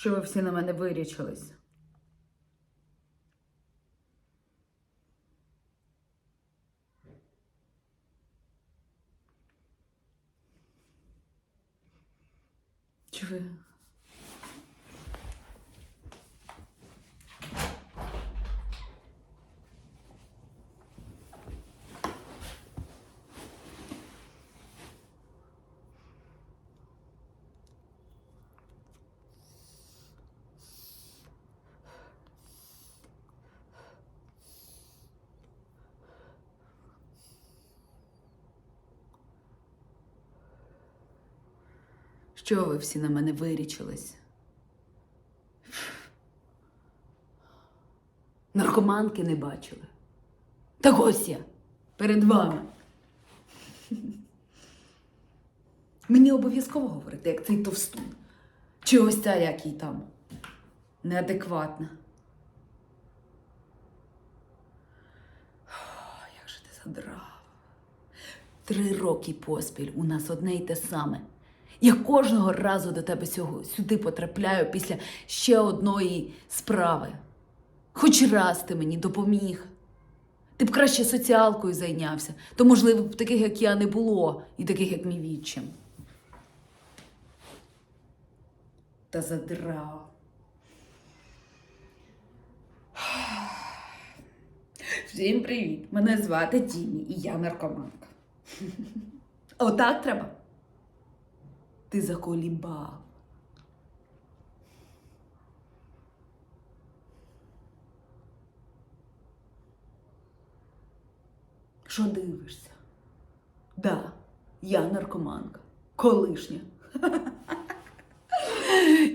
Що ви всі на мене вирічились? Чи ви? Що ви всі на мене вирічились? Наркоманки не бачили. Так ось я перед вами. Мені обов'язково говорити, як цей товстун. Чи ось ця, як їй там, неадекватна. Як же ти задрав. Три роки поспіль у нас одне й те саме. Я кожного разу до тебе сюди потрапляю після ще одної справи. Хоч раз ти мені допоміг. Ти б краще соціалкою зайнявся, то, можливо, б таких, як я, не було, і таких, як мій відчим. Та задрав. Всім привіт! Мене звати Тімі, і я наркоманка. Отак треба. Ти заколібав. Що дивишся? Да, я наркоманка, колишня.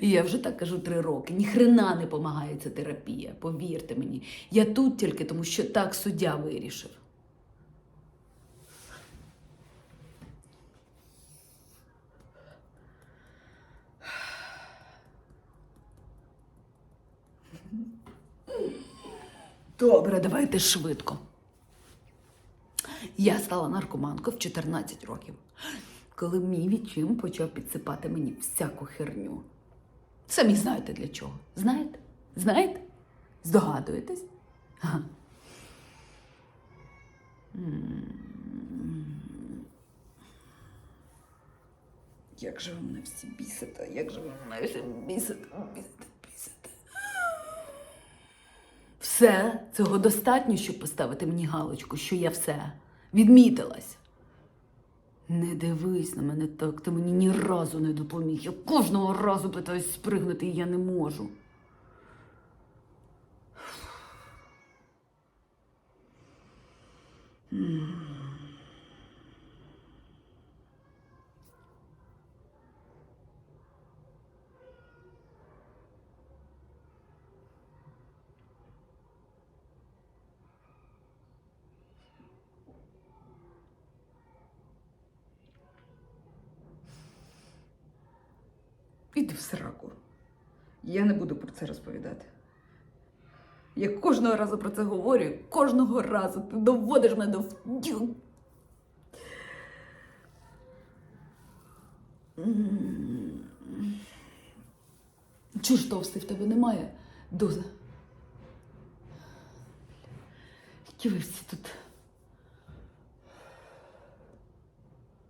І я вже так кажу три роки. Ніхрена не помагає ця терапія, повірте мені. Я тут тільки тому, що так суддя вирішив. Добре, давайте швидко. Я стала наркоманкою в 14 років, коли мій відчим почав підсипати мені всяку херню. Самі знаєте для чого. Знаєте? Знаєте? Здогадуєтесь? Ага. Як же ви мене всі бісите, як же ви мене всі бісите, бісите. Все, цього достатньо, щоб поставити мені галочку, що я все відмітилась. Не дивись на мене так, ти мені ні разу не допоміг. Я кожного разу питаюсь спригнути, і я не можу. Іди в сраку. Я не буду про це розповідати. Я кожного разу про це говорю, кожного разу ти доводиш мене до ж товстий в тебе немає, Доза? Які ви всі тут